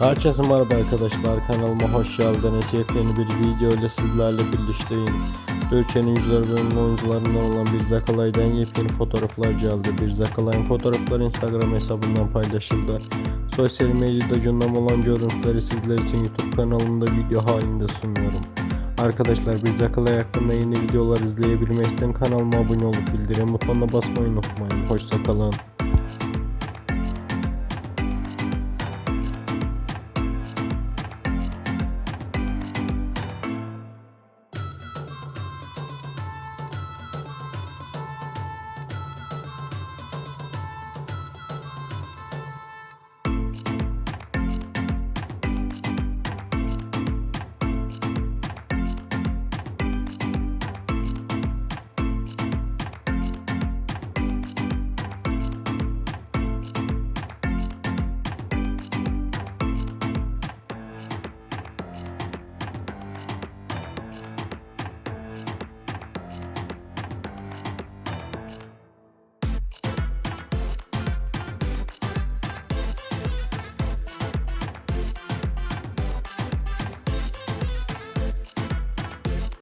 Herkese merhaba arkadaşlar kanalıma hoş geldiniz. Yepyeni bir video ile sizlerle birlikteyim. Türkiye'nin yüzler bölümlü oyuncularından olan bir Zakalay'dan yepyeni fotoğraflar geldi. Bir Zakalay'ın fotoğrafları Instagram hesabından paylaşıldı. Sosyal medyada gündem olan görüntüleri sizler için YouTube kanalımda video halinde sunuyorum. Arkadaşlar bir Zakalay hakkında yeni videolar izleyebilmek için kanalıma abone olup bildirim butonuna basmayı unutmayın. Hoşçakalın.